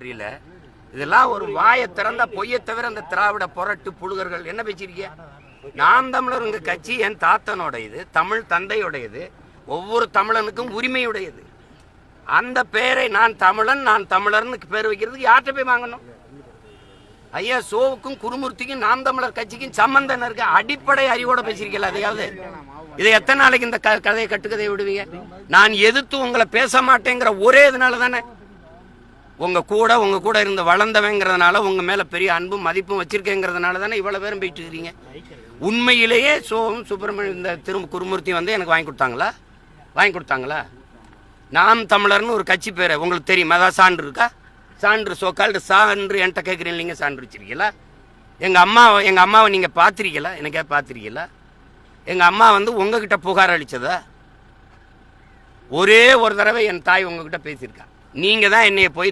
சொல்றீல இதெல்லாம் ஒரு வாயை திறந்த பொய்யை தவிர அந்த திராவிட புரட்டு புழுகர்கள் என்ன பேசிருக்கீங்க நாம் தமிழர் உங்க கட்சி என் தாத்தனோட இது தமிழ் தந்தையுடையது ஒவ்வொரு தமிழனுக்கும் உரிமையுடையது. அந்த பேரை நான் தமிழன் நான் தமிழர்னு பேர் வைக்கிறதுக்கு யார்கிட்ட போய் வாங்கணும்? ஐயா சோவுக்கும் குருமூர்த்திக்கும் நாம் தமிழர் கட்சிக்கும் சம்பந்தம் இருக்கு. அடிப்படை அறிவோட பேசியிருக்கல அதையாவது? இதை எத்தனை நாளைக்கு இந்த க- கதையை கட்டுக்கதையை விடுவீங்க? நான் எதிர்த்து உங்களை பேச மாட்டேங்கிற ஒரே இதனால தானே உங்கள் கூட உங்கள் கூட இருந்து வளர்ந்தவங்கிறதுனால உங்கள் மேலே பெரிய அன்பும் மதிப்பும் வச்சுருக்கேங்கிறதுனால தானே இவ்வளோ பேரும் போயிட்டு இருக்கிறீங்க? உண்மையிலேயே சோகம் சுப்பிரமணியம் இந்த திரு குருமூர்த்தி வந்து எனக்கு வாங்கி கொடுத்தாங்களா? வாங்கி கொடுத்தாங்களா? நாம் தமிழர்னு ஒரு கட்சி பேர் உங்களுக்கு தெரியுமா? அதான் சான்று இருக்கா? சான்று சோக்கால்டு சான்று என்கிட்ட கேட்குறீங்க இல்லைங்க சான்று வச்சிருக்கீங்களா? எங்கள் அம்மா எங்கள் அம்மாவை நீங்கள் பார்த்துருக்கீங்களா? எனக்கே பார்த்துருக்கீங்களா? எங்கள் அம்மா வந்து உங்ககிட்ட புகார் அளித்ததா ஒரே ஒரு தடவை என் தாய் உங்ககிட்ட பேசியிருக்கா. நீங்கள் தான் என்னைய போய்